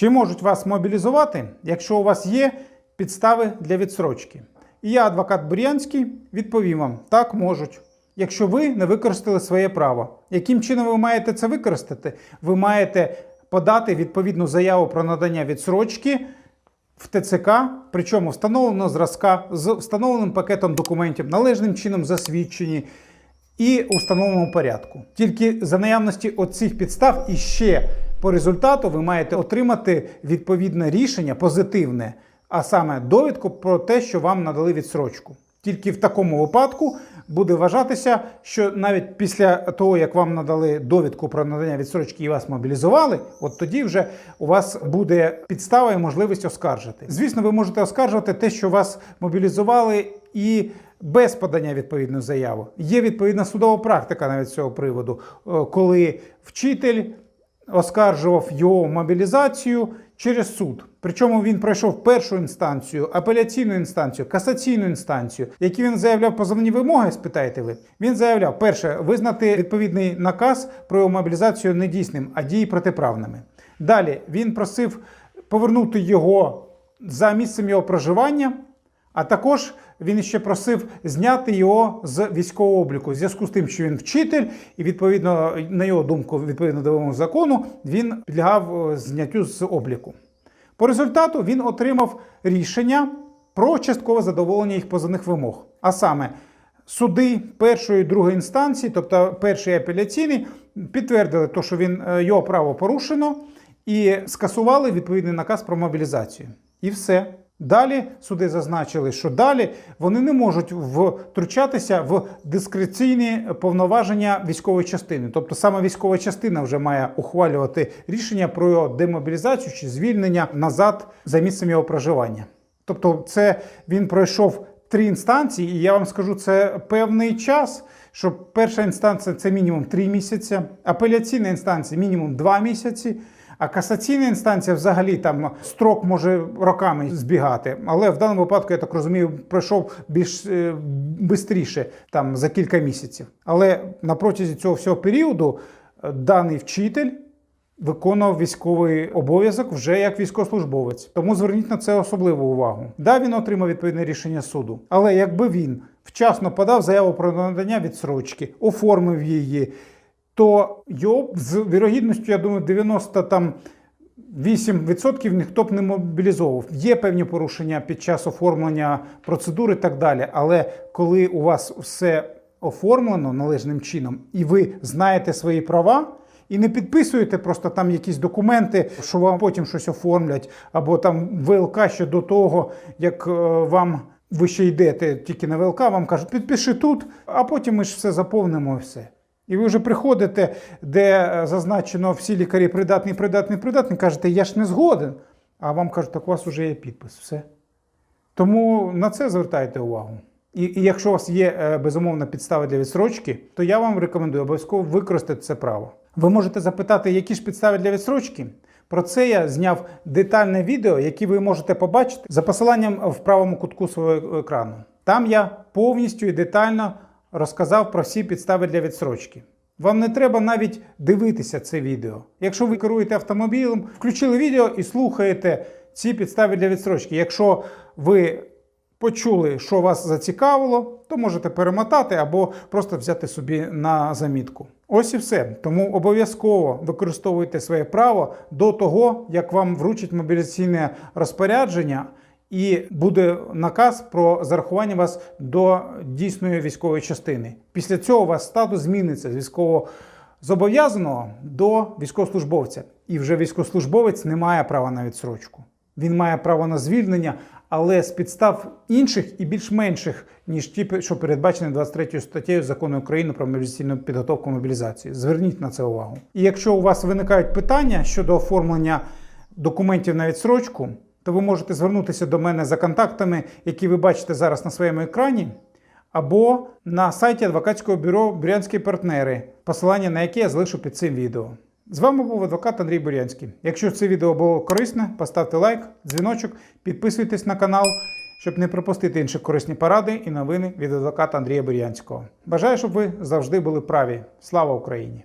Чи можуть вас мобілізувати, якщо у вас є підстави для відсрочки? І я, адвокат Бур'янський, відповім вам: так можуть. Якщо ви не використали своє право, яким чином ви маєте це використати? Ви маєте подати відповідну заяву про надання відсрочки в ТЦК, причому встановленого зразка з встановленим пакетом документів, належним чином засвідчені і у встановленому порядку. Тільки за наявності оцих підстав і ще по результату ви маєте отримати відповідне рішення позитивне, а саме довідку про те, що вам надали відсрочку. Тільки в такому випадку буде вважатися, що навіть після того, як вам надали довідку про надання відсрочки і вас мобілізували, от тоді вже у вас буде підстава і можливість оскаржити. Звісно, ви можете оскаржувати те, що вас мобілізували і без подання відповідної заяви. Є відповідна судова практика навіть з цього приводу, е, коли вчитель оскаржував його мобілізацію через суд. Причому він пройшов першу інстанцію, апеляційну інстанцію, касаційну інстанцію. Які він заявляв позовні вимоги, спитаєте ви? Він заявляв, перше, визнати відповідний наказ про його мобілізацію недійсним, а дії протиправними. Далі він просив повернути його за місцем його проживання. А також він ще просив зняти його з військового обліку в зв'язку з тим, що він вчитель, і відповідно, на його думку, відповідно до вимог закону, він підлягав е, зняттю з обліку. По результату він отримав рішення про часткове задоволення їх позовних вимог. А саме, суди першої і другої інстанції, тобто перший і апеляційний, підтвердили, то, що він, е, його право порушено, і скасували відповідний наказ про мобілізацію. І все. Далі суди зазначили, що далі вони не можуть втручатися в дискреційні повноваження військової частини. Тобто саме військова частина вже має ухвалювати рішення про його демобілізацію чи звільнення назад за місцем його проживання. Тобто, це він пройшов три інстанції, і я вам скажу, це певний час. Що перша інстанція це мінімум три місяці, апеляційна інстанція мінімум два місяці. А касаційна інстанція взагалі там строк може роками збігати. Але в даному випадку, я так розумію, пройшов більш е, там за кілька місяців. Але на протязі цього всього періоду е, даний вчитель виконував військовий обов'язок вже як військовослужбовець. Тому зверніть на це особливу увагу. Да, він отримав відповідне рішення суду. Але якби він вчасно подав заяву про надання відсрочки, оформив її то його з вірогідністю, я думаю, 90 там. 8% ніхто б не мобілізовував. Є певні порушення під час оформлення процедури і так далі. Але коли у вас все оформлено належним чином, і ви знаєте свої права, і не підписуєте просто там якісь документи, що вам потім щось оформлять, або там ВЛК ще до того, як е, вам ви ще йдете тільки на ВЛК, вам кажуть, підпиши тут, а потім ми ж все заповнимо і все. І ви вже приходите, де е, зазначено всі лікарі придатні, придатні, придатні, кажете, я ж не згоден. А вам кажуть, так у вас вже є підпис. Все. Тому на це звертайте увагу. І, і якщо у вас є е, безумовна підстава для відсрочки, то я вам рекомендую обов'язково використати це право. Ви можете запитати, які ж підстави для відсрочки. Про це я зняв детальне відео, яке ви можете побачити за посиланням в правому кутку свого екрану. Там я повністю і детально розказав про всі підстави для відсрочки. Вам не треба навіть дивитися це відео. Якщо ви керуєте автомобілем, включили відео і слухаєте ці підстави для відсрочки. Якщо ви почули, що вас зацікавило, то можете перемотати або просто взяти собі на замітку. Ось і все. Тому обов'язково використовуйте своє право до того, як вам вручить мобілізаційне розпорядження. І буде наказ про зарахування вас до дійсної військової частини. Після цього у вас статус зміниться з військового зобов'язаного до військовослужбовця. І вже військовослужбовець не має права на відсрочку. Він має право на звільнення, але з підстав інших і більш менших, ніж ті, що передбачені 23 статтею закону України про мобілізаційну підготовку мобілізації. Зверніть на це увагу. І якщо у вас виникають питання щодо оформлення документів на відсрочку, то ви можете звернутися до мене за контактами, які ви бачите зараз на своєму екрані, або на сайті адвокатського бюро Бурянські партнери, посилання на яке я залишу під цим відео. З вами був адвокат Андрій Бурянський. Якщо це відео було корисне, поставте лайк, дзвіночок, підписуйтесь на канал, щоб не пропустити інші корисні поради і новини від адвоката Андрія Бурянського. Бажаю, щоб ви завжди були праві. Слава Україні!